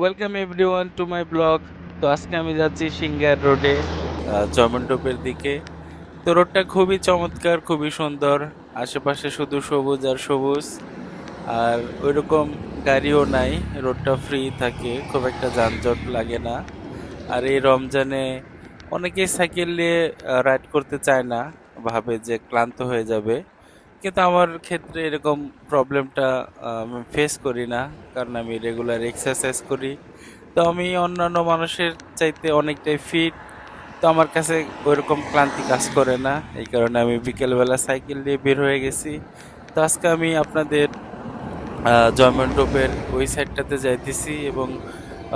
Welcome everyone to my blog তো আজকে আমি যাচ্ছি সিঙ্গার রোডে জমন্টোপের দিকে। তো রোডটা খুবই চমৎকার, খুবই সুন্দর। আশেপাশে শুধু সবুজ আর সবুজ। আর ওইরকম গাড়িও নাই রোডটা ফ্রি থাকে, খুব একটা যানজট লাগে না। আর এই রমজানে অনেকেই সাইকেল নিয়ে রাইড করতে চায় না, ভাবে যে ক্লান্ত হয়ে যাবে। কিন্তু আমার ক্ষেত্রে এরকম প্রবলেমটা ফেস করি না কারণ আমি রেগুলার এক্সারসাইজ করি। তো আমি অন্যান্য মানুষের চাইতে অনেকটাই ফিট তো আমার কাছে ওইরকম ক্লান্তি কাজ করে না। এই কারণে আমি বিকেলবেলা সাইকেল নিয়ে বের হয়ে গেছি। তো আজকে আমি আপনাদের জয়মন্ডপের ওই সাইডটাতে যাইতেছি এবং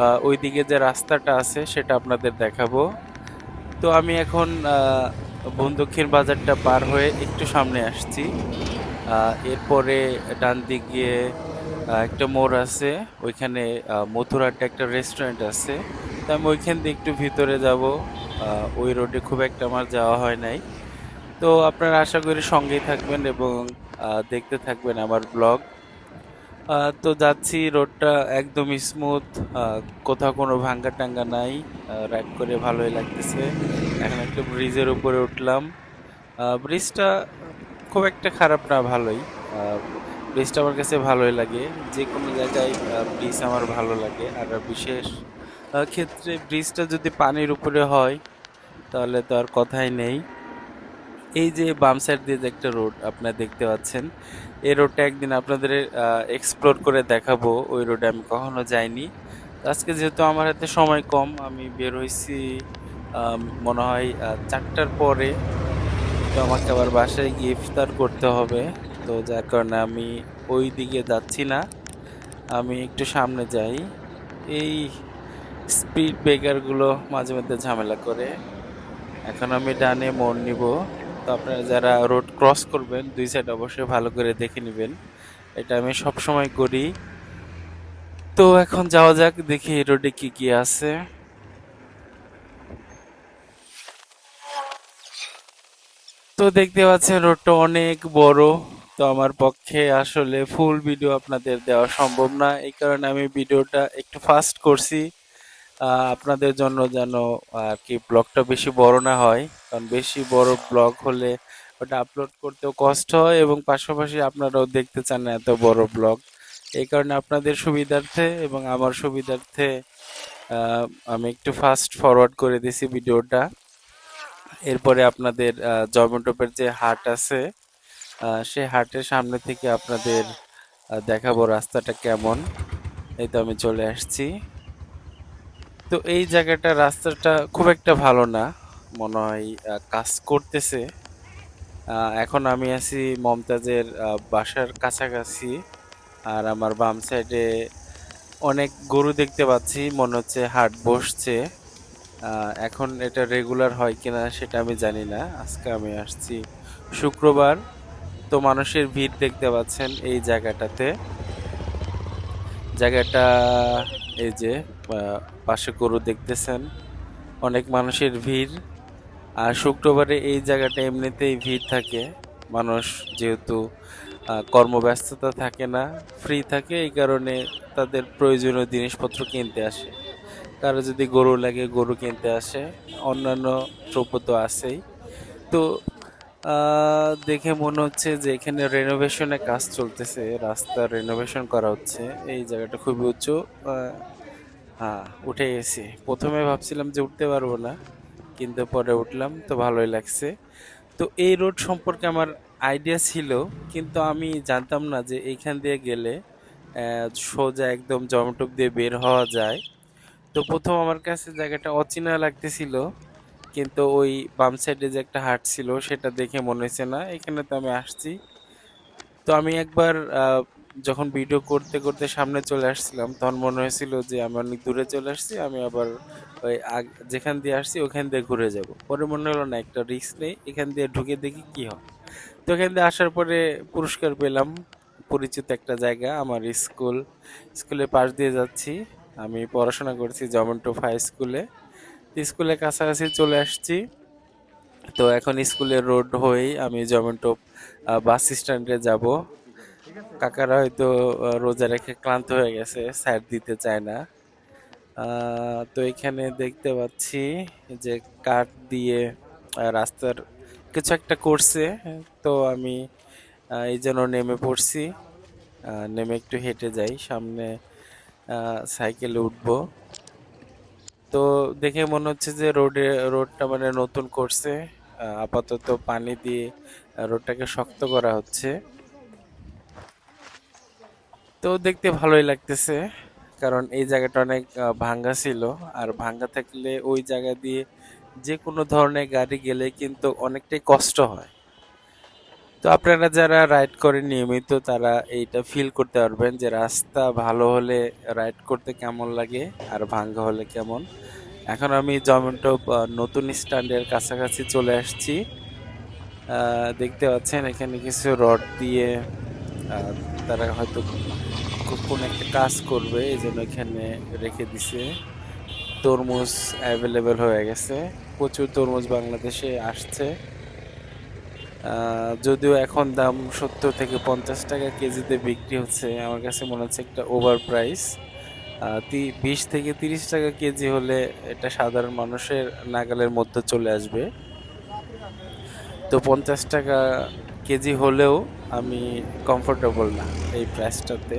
আহ, ওইদিকে যে রাস্তাটা আছে সেটা আপনাদের দেখাবো। তো আমি এখন আহ, বন্দুক্ষীর বাজারটা পার হয়ে একটু সামনে আসছি। এরপরে ডান দিক গিয়ে একটা মোড় আছে। ওইখানে মথুরাটা একটা রেস্টুরেন্ট আছে। তো আমি ওইখান দিয়ে একটু ভিতরে যাব। ওই রোডে খুব একটা আমার যাওয়া হয় নাই। তো আপনারা আশা করি সঙ্গেই থাকবেন এবং দেখতে থাকবেন আমার ব্লগ তো যাচ্ছি রোডটা একদম স্মুথ কোথাও কোনো ভাঙ্গা টাঙ্গা নাই রাইড করে ভালোই লাগতেছে। এখন একটা ব্রিজের উপরে উঠলাম। ব্রিজটা খুব একটা খারাপ না, ভালোই। ব্রিজটা আমার কাছে ভালোই লাগে। যে কোনো জায়গায় ব্রিজ আমার ভালো লাগে। আর বিশেষ ক্ষেত্রে ব্রিজটা যদি পানির উপরে হয়, তাহলে তো আর কথাই নেই। এই যে বাম সাইড দিয়ে যে একটা রোড আপনারা দেখতে পাচ্ছেন, এই রোডটা একদিন আপনাদের এক্সপ্লোর করে দেখাবো। ওই রোডে আমি কখনো যাইনি। আজকে যেহেতু আমার হাতে সময় কম, আমি বের হয়েছি মনে হয় চারটার পরে তো আমাকে আবার বাসায় গিয়ে ইফতার করতে হবে। তো যার কারণে আমি ওই দিকে যাচ্ছি না। আমি একটু সামনে যাই। এই স্পিড ব্রেকারগুলো মাঝে মধ্যে ঝামেলা করে। এখন আমি ডানে মোড় নিব। তো আপনারা যারা রোড ক্রস করবেন, দুই সাইড অবশ্যই ভালো করে দেখে নেবেন। এটা আমি সব সময় করি। তো এখন যাওয়া যাক, দেখি রোডে কি কি আছে। তো দেখতে পাচ্ছেন, রোডটা অনেক বড়। তো আমার পক্ষে আসলে ফুল ভিডিও আপনাদের দেওয়া সম্ভব না। এই কারণে আমি ভিডিওটা একটু ফাস্ট করছি। আপনাদের জন্য যেন আর কি ব্লগটা বেশি বড় না হয়। কারণ বেশি বড় ব্লগ হলে ওটা আপলোড করতেও কষ্ট হয় এবং পাশাপাশি আপনারাও দেখতে চান না এত বড় ব্লগ এই কারণে আপনাদের সুবিধার্থে এবং আমার সুবিধার্থে আমি একটু ফাস্ট ফরওয়ার্ড করে দিছি ভিডিওটা এরপরে আপনাদের জয়মন্টপের যে হাট আছে সেই হাটের সামনে থেকে আপনাদের দেখাবো রাস্তাটা কেমন। এই তো আমি চলে আসছি। তো এই জায়গাটা, রাস্তাটা খুব একটা ভালো না, মনে হয় কাজ করতেছে। এখন আমি আছি মমতাজের বাসার কাছাকাছি, আর আমার বাম সাইডে অনেক গরু দেখতে পাচ্ছি, মনে হচ্ছে হাট বসছে। এখন এটা রেগুলার হয় কিনা সেটা আমি জানি না। আজকে আমি আসছি শুক্রবার, তো মানুষের ভিড় দেখতে পাচ্ছেন এই জায়গাটাতে। জায়গাটা এই যে পাশে গরু দেখতেছেন, অনেক মানুষের ভিড়। আর শুক্রবারে এই জায়গাটা এমনিতেই ভিড় থাকে। মানুষ যেহেতু কর্মব্যস্ততা থাকে না ফ্রি থাকে, এই কারণে তাদের প্রয়োজনীয় জিনিসপত্র কিনতে আসে। কারও যদি গরু লাগে, গরু কিনতে আসে। অন্যান্য দ্রব্য তো আছেই। তো দেখে মনে হচ্ছে যে এখানে রেনোভেশনের কাজ চলতেছে। রাস্তা রেনোভেশন করা হচ্ছে। এই জায়গাটা খুবই উঁচু হ্যাঁ উঠে গেছি। প্রথমে ভাবছিলাম যে উঠতে পারব না, কিন্তু পরে উঠলাম, তো ভালোই লাগছে। তো এই রোড সম্পর্কে আমার আইডিয়া ছিল, কিন্তু আমি জানতাম না যে এইখান দিয়ে গেলে সোজা একদম জমটুক দিয়ে বের হওয়া যায়। তো প্রথম আমার কাছে জায়গাটা অচেনা লাগতেছিল, কিন্তু ওই বাম সাইডে যে একটা হাট ছিল, সেটা দেখে মনে হয়েছে না, এখানে তো আমি আসছি। তো আমি একবার যখন ভিডিও করতে করতে সামনে চলে আসছিলাম, তখন মনে হয়েছিল যে আমি অনেক দূরে চলে আসছি, আমি আবার ওই আগ- যেখান দিয়ে আসছি, ওখান দিয়ে ঘুরে যাব। পরে মনে হলো না, একটা রিস্ক নেই, এখান দিয়ে ঢুকে দেখি কি হয়। তো এখান দিয়ে আসার পরে পুরস্কার পেলাম, পরিচিত একটা জায়গা, আমার স্কুল, স্কুলের পাশ দিয়ে যাচ্ছি। আমি পড়াশোনা করছি জমন্টোপ হাই স্কুলে। স্কুলের কাছাকাছি চলে আসছি। তো এখন স্কুলের রোড হয়েই আমি জমেন্টোপ বাস স্ট্যান্ডে যাব। কাকারা হয়তো রোজা রেখে ক্লান্ত হয়ে গেছে সাইড দিতে চায় না। তো এখানে দেখতে পাচ্ছি যে কাঠ দিয়ে রাস্তার কিছু একটা করছে। তো আমি এই জন্য নেমে পড়ছি। নেমে একটু হেঁটে যাই। সামনে সাইকেলে উঠবো। তো দেখে মনে হচ্ছে যে রোডে, রোডটা মানে নতুন করছে। আপাতত পানি দিয়ে রোডটাকে শক্ত করা হচ্ছে। তো দেখতে ভালোই লাগতেছে, কারণ এই জায়গাটা অনেক ভাঙ্গা ছিল। আর ভাঙ্গা থাকলে ওই জায়গা দিয়ে যে কোনো ধরনের গাড়ি গেলে কিন্তু অনেকটাই কষ্ট হয়। তো আপনারা যারা রাইড করেন নিয়মিত তারা এইটা ফিল করতে পারবেন যে রাস্তা ভালো হলে রাইড করতে কেমন লাগে আর ভাঙ্গা হলে কেমন। এখন আমি জমেটো নতুন স্ট্যান্ডের কাছাকাছি চলে আসছি। দেখতে পাচ্ছেন এখানে কিছু রড দিয়ে তারা হয়তো কোন একটা কাজ করবে, এই জন্য এখানে রেখে দিছে। তরমুজ অ্যাভেলেবেল হয়ে গেছে। প্রচুর তরমুজ বাংলাদেশে আসছে। যদিও এখন দাম সত্তর থেকে পঞ্চাশ টাকা কেজিতে বিক্রি হচ্ছে, আমার কাছে মনে হচ্ছে একটা ওভার প্রাইস বিশ থেকে তিরিশ টাকা কেজি হলে এটা সাধারণ মানুষের নাগালের মধ্যে চলে আসবে। তো পঞ্চাশ টাকা কেজি হলেও আমি কমফোর্টেবল না এই প্রাইসটাতে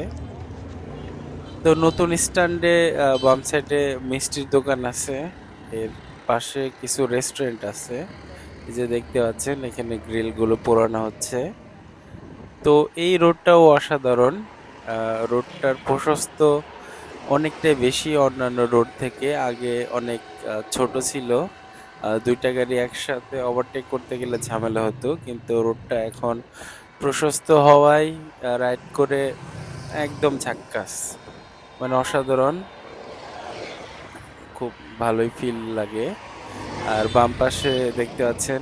তো নতুন স্ট্যান্ডে বাম সাইডে মিষ্টির দোকান আছে, এর পাশে কিছু রেস্টুরেন্ট আছে। এই যে দেখতে পাচ্ছেন, এখানে গ্রিলগুলো পোড়ানো হচ্ছে। তো এই রোডটাও অসাধারণ। রোডটার প্রশস্ত অনেকটাই বেশি অন্যান্য রোড থেকে আগে অনেক ছোট ছিল। দুইটা গাড়ি একসাথে ওভারটেক করতে গেলে ঝামেলা হতো, কিন্তু রোডটা এখন প্রশস্ত হওয়ায় রাইড করে একদম ঝাক্কাস। মানে অসাধারণ। খুব ভালোই ফিল লাগে। আর বাম পাশে দেখতে পাচ্ছেন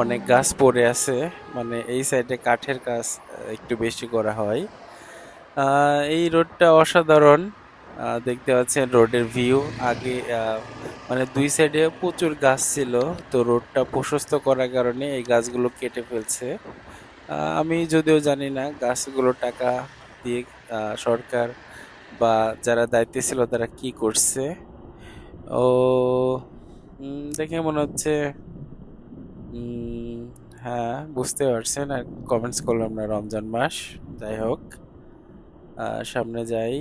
অনেক গাছ পড়ে আছে। মানে এই সাইডে কাঠের কাজ একটু বেশি করা হয়। এই রোডটা অসাধারণ। দেখতে পাচ্ছেন রোডের ভিউ। আগে মানে দুই সাইডে প্রচুর গাছ ছিল, তো রোডটা প্রশস্ত করার কারণে এই গাছগুলো কেটে ফেলছে। আমি যদিও জানি না গাছগুলো টাকা দিয়ে সরকার বা যারা দায়িত্বে ছিল তারা কি করছে। ও দেখে মনে হচ্ছে হ্যাঁ বুঝতে পারছেন। আর কমেন্টস করলাম না রমজান মাস। যাই হোক সামনে যাই।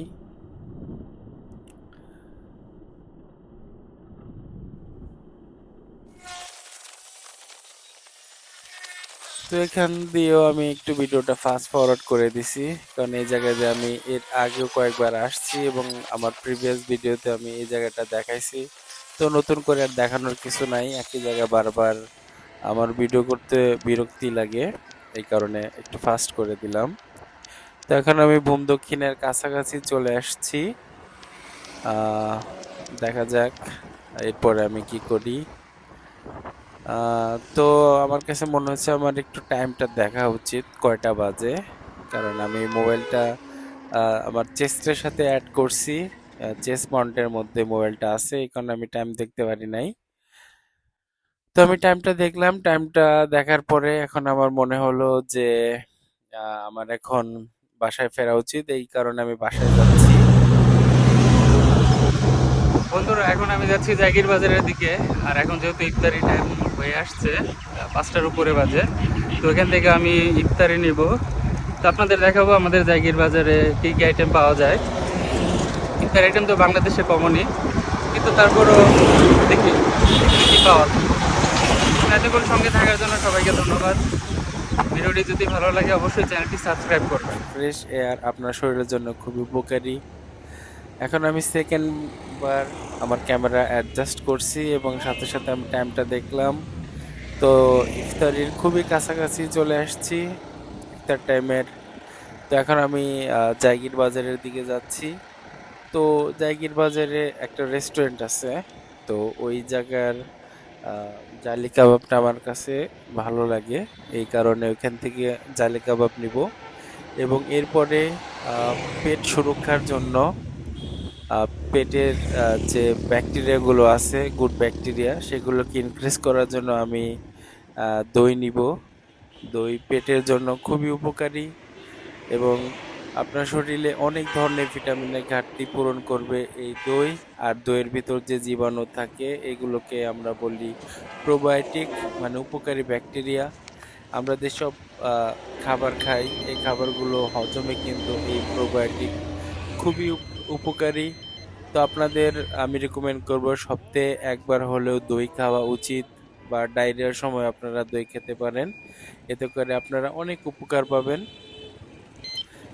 তো এখান দিয়েও আমি একটু ভিডিওটা ফাস্ট ফরওয়ার্ড করে দিছি। কারণ এই জায়গায় যে আমি এর আগেও কয়েকবার আসছি এবং আমার প্রিভিয়াস ভিডিওতে আমি এই জায়গাটা দেখাইছি। তো নতুন করে আর দেখানোর কিছু নাই। একই জায়গা বারবার আমার ভিডিও করতে বিরক্তি লাগে, এই কারণে একটু ফাস্ট করে দিলাম। তো এখন আমি ভূম দক্ষিণের কাছাকাছি চলে আসছি। দেখা যাক এরপরে আমি কি করি। তো আমার কাছে মনে হচ্ছে আমার একটু টাইমটা দেখা উচিত, কয়টা বাজে। কারণ আমি মোবাইলটা আমার চেস্টের সাথে অ্যাড করছি। চেস মাউন্টের মধ্যে মোবাইলটা আছে, এই কারণে আমি টাইম দেখতে পারি নাই। তো আমি টাইমটা দেখলাম টাইমটা দেখার পরে এখন আমার মনে হলো যে আমার এখন বাসায় ফেরা উচিত, এই কারণে আমি বাসায় যাচ্ছি। বন্ধুরা, এখন আমি যাচ্ছি জাগির বাজারের দিকে, আর এখন যেহেতু ইফতারি টাইম হয়ে আসছে পাঁচটার উপরে বাজে, তো এখান থেকে আমি ইফতারি নিব। তো আপনাদের দেখাবো আমাদের জাগির বাজারে কী কী আইটেম পাওয়া যায়। ইফতার আইটেম তো বাংলাদেশে কমনই কিন্তু তারপরও দেখি কী পাওয়া এতক্ষণ সঙ্গে থাকার জন্য সবাইকে ধন্যবাদ। ভিডিওটি যদি ভালো লাগে, অবশ্যই চ্যানেলটি সাবস্ক্রাইব করবেন। ফ্রেশ এয়ার আপনার শরীরের জন্য খুবই উপকারী। এখন আমি সেকেন্ড বার আমার ক্যামেরা অ্যাডজাস্ট করছি এবং সাথে সাথে আমি টাইমটা দেখলাম। তো ইফতারির খুবই কাছাকাছি চলে আসছি ইফতার টাইমের তো এখন আমি জাগির বাজারের দিকে যাচ্ছি। তো জাগির বাজারে একটা রেস্টুরেন্ট আছে। তো ওই জায়গার জালি কাবাবটা আমার কাছে ভালো লাগে। এই কারণে ওইখান থেকে জালি কাবাব নিব। এবং এরপরে পেট সুরক্ষার জন্য পেটের যে ব্যাকটেরিয়াগুলো আছে গুড ব্যাকটেরিয়া সেগুলোকে ইনক্রিজ করার জন্য আমি দই নিব। দই পেটের জন্য খুবই উপকারী। এবং আপনার শরীরে অনেক ধরনের ভিটামিনের ঘাটতি পূরণ করবে এই দই আর দইয়ের ভিতর যে জীবাণু থাকে, এগুলোকে আমরা বলি প্রোবায়োটিক মানে উপকারী ব্যাকটেরিয়া আমরা যেসব খাবার খাই, এই খাবারগুলো হজমে কিন্তু এই প্রোবায়োটিক খুবই উপকারী। তো আপনাদের আমি রেকমেন্ড করব সপ্তাহে একবার হলেও দই খাওয়া উচিত বা ডায়রিয়ার সময় আপনারা দই খেতে পারেন। এতে করে আপনারা অনেক উপকার পাবেন।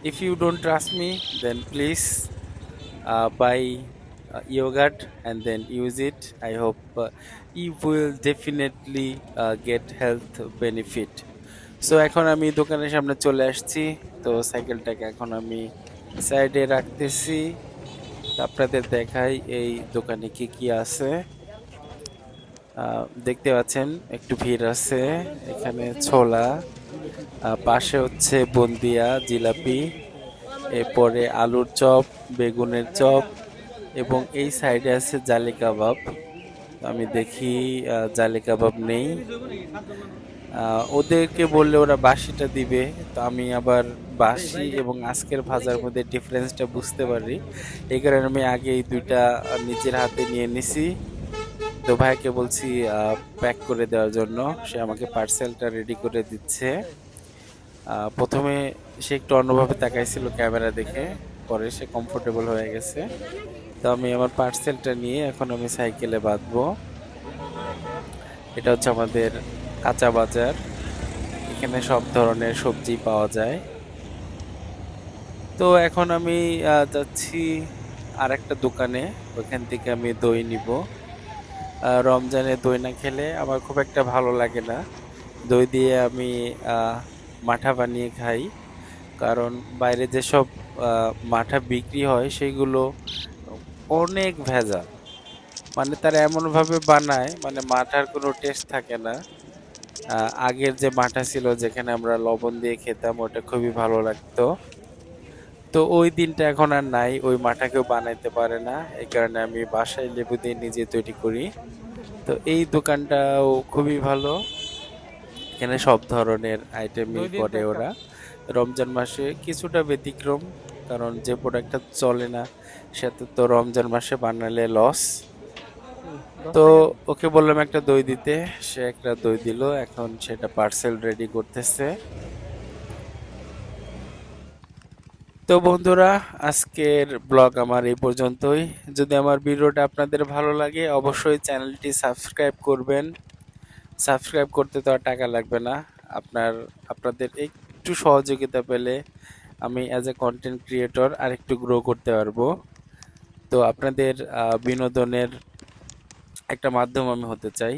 If you don't trust me then please uh, buy uh, yogurt and then use it i hope uh, you will definitely uh, get health benefit so এখন আমি দোকানের সামনে চলে আসছি তো সাইকেলটাকে এখন আমি সাইডে রাখতেছি আপনাদের দেখাই এই দোকানে কি কি আছে দেখতে পাচ্ছেন একটু ভিড় আছে এখানে ছোলা পাশে হচ্ছে বন্দিয়া, জিলাপি, এরপরে আলুর চপ, বেগুনের চপ এবং এই সাইডে আছে জালি কাবাব। আমি দেখি জালি কাবাব নেই। ওদেরকে বললে ওরা বাসিটা দিবে, তো আমি আবার বাসি এবং আজকের ভাজার মধ্যে ডিফারেন্সটা বুঝতে পারি। এই কারণে আমি আগে এই দুইটা নিজের হাতে নিয়ে নিছি। তো ভাইকে বলছি প্যাক করে দেওয়ার জন্য। সে আমাকে পার্সেলটা রেডি করে দিচ্ছে। প্রথমে সে একটু অন্যভাবে তাকাইছিল ক্যামেরা দেখে, পরে সে কমফোর্টেবল হয়ে গেছে। তো আমি আমার পার্সেলটা নিয়ে এখন আমি সাইকেলে বাঁধবো। এটা হচ্ছে আমাদের কাঁচা বাজার। এখানে সব ধরনের সবজি পাওয়া যায়। তো এখন আমি যাচ্ছি আর একটা দোকানে। ওখান থেকে আমি দই নিব। রমজানে দই না খেলে আমার খুব একটা ভালো লাগে না। দই দিয়ে আমি মাঠা বানিয়ে খাই। কারণ বাইরে যেসব মাঠা বিক্রি হয় সেগুলো অনেক ভেজাল। মানে তারা এমনভাবে বানায় মানে মাঠার কোনো টেস্ট থাকে না। আগের যে মাঠা ছিল যেখানে আমরা লবণ দিয়ে খেতাম, ওটা খুবই ভালো লাগতো। তো ওই দিনটা এখন আর নাই ওই মাঠা কেউ বানাইতে পারে না এই কারণে আমি বাসায় লেবু দিয়ে নিজে তৈরি করি। তো এই দোকানটাও খুবই ভালো এখানে সব ধরনের আইটেমই করে ওরা। রমজান মাসে কিছুটা ব্যতিক্রম কারণ যে প্রোডাক্টটা চলে না সেটা তো রমজান মাসে বানালে লস তো ওকে বললাম একটা দই দিতে সে একটা দই দিল এখন সেটা পার্সেল রেডি করতেছে। তো বন্ধুরা, আজকের ব্লগ আমার এই পর্যন্তই। যদি আমার ভিডিওটা আপনাদের ভালো লাগে, অবশ্যই চ্যানেলটি সাবস্ক্রাইব করবেন। সাবস্ক্রাইব করতে তো আর টাকা লাগবে না। আপনার, আপনাদের একটু সহযোগিতা পেলে আমি অ্যাজ এ কন্টেন্ট ক্রিয়েটর আর একটু গ্রো করতে পারব। তো আপনাদের বিনোদনের একটা মাধ্যম আমি হতে চাই।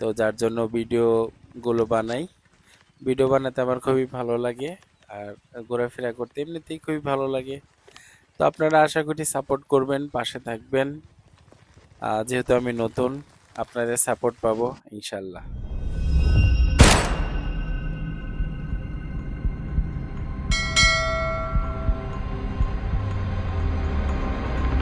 তো যার জন্য ভিডিওগুলো বানাই। ভিডিও বানাতে আমার খুবই ভালো লাগে। আর ঘোরাফেরা করতে এমনিতেই খুবই ভালো লাগে। তো আপনারা আশা করি সাপোর্ট করবেন, পাশে থাকবেন। যেহেতু আমি নতুন, আপনাদের সাপোর্ট পাবো, ইনশাল্লাহ।